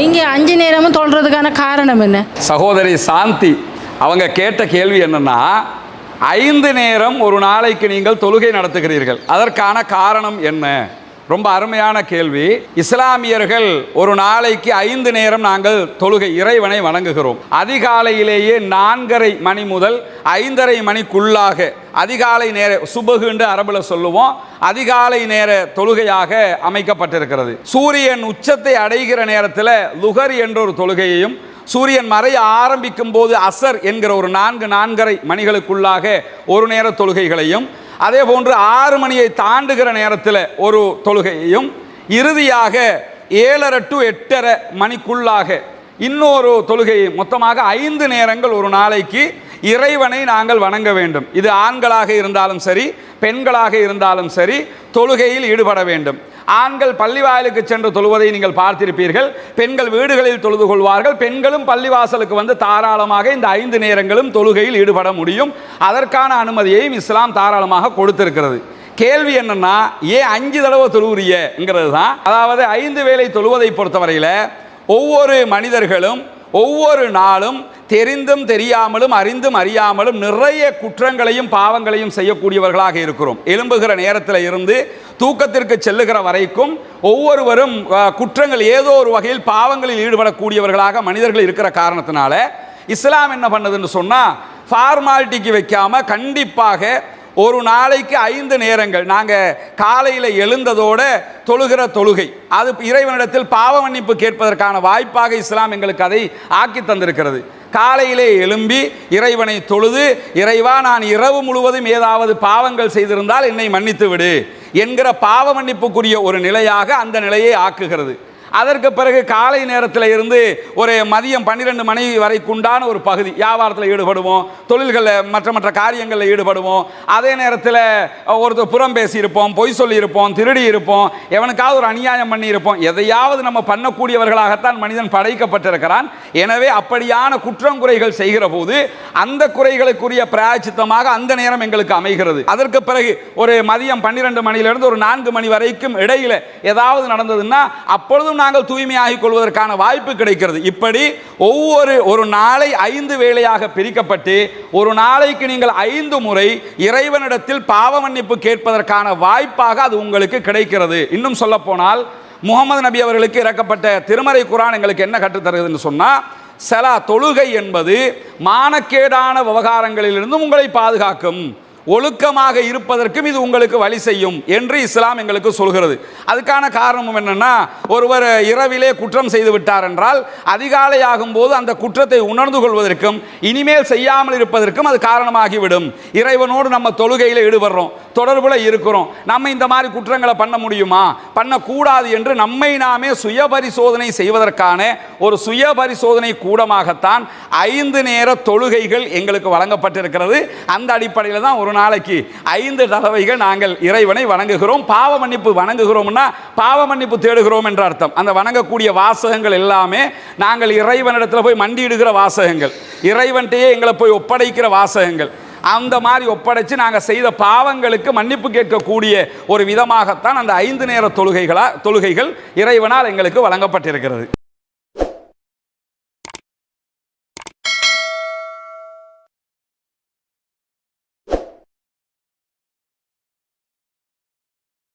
நீங்கள் அஞ்சு நேரமும் தொழுறதுக்கான காரணம் என்ன? சகோதரி சாந்தி அவங்க கேட்ட கேள்வி என்னன்னா ஐந்து நேரம் ஒரு நாளைக்கு நீங்கள் தொழுகை நடத்துகிறீர்கள். அதற்கான காரணம் என்ன? ரொம்ப அருமையான கேள்வி. இஸ்லாமியர்கள் ஒரு நாளைக்கு ஐந்து நேரம் நாங்கள் தொழுகை இறைவனை வணங்குகிறோம். அதிகாலையிலேயே நான்கரை மணி முதல் ஐந்தரை மணிக்குள்ளாக அதிகாலை நேர சுபகுண்டு அரபில் சொல்லுவோம். அதிகாலை நேர தொழுகையாக அமைக்கப்பட்டிருக்கிறது. சூரியன் உச்சத்தை அடைகிற நேரத்தில் லுகர் என்ற ஒரு தொழுகையையும் சூரியன் மறைய ஆரம்பிக்கும் போது அசர் என்கிற ஒரு நான்கு நான்கரை மணிகளுக்குள்ளாக ஒரு நேர தொழுகைகளையும் அதே போன்று ஆறு மணியை தாண்டுகிற நேரத்தில் ஒரு தொழுகையையும் இறுதியாக ஏழரை டு எட்டரை மணிக்குள்ளாக இன்னொரு தொழுகையை மொத்தமாக ஐந்து நேரங்கள் ஒரு நாளைக்கு இறைவனை நாங்கள் வணங்க வேண்டும். இது ஆண்களாக இருந்தாலும் சரி பெண்களாக இருந்தாலும் சரி தொழுகையில் ஈடுபட வேண்டும். ஆண்கள் பள்ளிவாயலுக்கு சென்று தொழுவதை நீங்கள் பார்த்திருப்பீர்கள். பெண்கள் வீடுகளில் தொழுது கொள்வார்கள். பெண்களும் பள்ளிவாசலுக்கு வந்து தாராளமாக இந்த ஐந்து நேரங்களும் தொழுகையில் ஈடுபட முடியும். அதற்கான அனுமதியையும் இஸ்லாம் தாராளமாக கொடுத்திருக்கிறது. கேள்வி என்னன்னா ஏன் அஞ்சு தடவை தொழுவுறியங்கிறது தான் அதாவது ஐந்து வேலை தொழுவதை பொறுத்தவரையில் ஒவ்வொரு மனிதர்களும் ஒவ்வொரு நாளும் தெரிந்தும் தெரியாமலும் அறிந்தும் அறியாமலும் நிறைய குற்றங்களையும் பாவங்களையும் செய்யக்கூடியவர்களாக இருக்கிறோம். எழும்புகிற நேரத்தில் இருந்து தூக்கத்திற்கு செல்லுகிற வரைக்கும் ஒவ்வொருவரும் குற்றங்கள் ஏதோ ஒரு வகையில் பாவங்களில் ஈடுபடக்கூடியவர்களாக மனிதர்கள் இருக்கிற காரணத்தினால இஸ்லாம் என்ன பண்ணுதுன்னு சொன்னால் ஃபார்மாலிட்டிக்கு வைக்காமல் கண்டிப்பாக ஒரு நாளைக்கு ஐந்து நேரங்கள் நாங்கள் காலையில் எழுந்ததோட தொழுகிற தொழுகை அது இறைவனிடத்தில் பாவ மன்னிப்பு கேட்பதற்கான வாய்ப்பாக இஸ்லாம் எங்களுக்கு அதை ஆக்கி தந்திருக்கிறது. காலையிலே எழும்பி இறைவனை தொழுது இறைவா நான் இரவு முழுவதும் ஏதாவது பாவங்கள் செய்திருந்தால் என்னை மன்னித்து விடு என்கிற பாவ மன்னிப்புக்குரிய ஒரு நிலையாக அந்த நிலையை ஆக்குகிறது. அதற்கு பிறகு காலை நேரத்தில் இருந்து ஒரு மதியம் பன்னிரெண்டு மணி வரைக்குண்டான ஒரு பகுதி. வியாபாரத்தில் ஈடுபடுவோம். தொழில்களில் மற்ற மற்ற காரியங்களில் ஈடுபடுவோம். அதே நேரத்தில் ஒருத்தர் புறம் பேசியிருப்போம் பொய் சொல்லியிருப்போம் திருடி இருப்போம் எவனுக்காவது ஒரு அநியாயம் பண்ணியிருப்போம். எதையாவது நம்ம பண்ணக்கூடியவர்களாகத்தான் மனிதன் படைக்கப்பட்டிருக்கிறான். எனவே அப்படியான குற்றம் குறைகள் செய்கிற போது அந்த குறைகளுக்குரிய பிராயச்சித்தமாக அந்த நேரம் எங்களுக்கு அமைகிறது. அதற்கு பிறகு ஒரு மதியம் பன்னிரெண்டு மணியிலிருந்து ஒரு நான்கு மணி வரைக்கும் இடையில் ஏதாவது நடந்ததுன்னா அப்பொழுதும் நாங்கள் தூய்மையாகிக் கொள்வதற்கான வாய்ப்பு கிடைக்கிறது. இப்படி ஒவ்வொரு ஒரு நாளை ஐந்து வேளையாக பிரிக்கப்பட்டு ஒரு நாளைக்கு நீங்கள் ஐந்து முறை இறைவனிடத்தில் பாவ மன்னிப்பு கேட்பதற்கான வாய்ப்பாக அது உங்களுக்கு கிடைக்கிறது. இன்னும் சொல்ல போனால் முகமது நபி அவர்களுக்கு இறக்கப்பட்ட திருமறை குரான் எங்களுக்கு என்ன கற்றுத்தருதுன்னு சொன்னால் செலா தொழுகை என்பது மானக்கேடான விவகாரங்களிலிருந்தும் உங்களை பாதுகாக்கும். ஒழுக்கமாக இருப்பதற்கும் இது உங்களுக்கு வழி செய்யும் என்று இஸ்லாம் எங்களுக்கு சொல்கிறது. அதுக்கான காரணமும் என்னென்னா ஒருவர் இரவிலே குற்றம் செய்து விட்டார் என்றால் அதிகாலையாகும் போது அந்த குற்றத்தை உணர்ந்து கொள்வதற்கும் இனிமேல் செய்யாமல் இருப்பதற்கும் அது காரணமாகிவிடும். இறைவனோடு நம்ம தொழுகையில் ஈடுபடுறோம் தொடர்பில் இருக்கிறோம். நம்ம இந்த மாதிரி குற்றங்களை பண்ண முடியுமா? பண்ணக்கூடாது என்று நம்மை நாமே சுய பரிசோதனை செய்வதற்கான ஒரு சுய பரிசோதனை கூடமாகத்தான் ஐந்து நேர தொழுகைகள் எங்களுக்கு வழங்கப்பட்டிருக்கிறது. அந்த அடிப்படையில் தான் ஒரு நாளைக்கு ஐந்து தடவைகள் நாங்கள் இறைவனை வணங்குகிறோம். பாவ மன்னிப்பு வணங்குகிறோம்னா பாவ மன்னிப்பு தேடுகிறோம் என்ற அர்த்தம். அந்த வணங்கக்கூடிய வாசகங்கள் எல்லாமே நாங்கள் இறைவனிடத்தில் போய் மண்டியிடுகிற வாசகங்கள். இறைவன்கிட்டயே எங்களை போய் ஒப்படைக்கிற வாசகங்கள். அந்த மாதிரி ஒப்படைச்சு நாங்கள் செய்த பாவங்களுக்கு மன்னிப்பு கேட்கக்கூடிய ஒரு விதமாகத்தான் அந்த ஐந்து நேர தொழுகைகளா தொழுகைகள் இறைவனால் எங்களுக்கு வழங்கப்பட்டிருக்கிறது.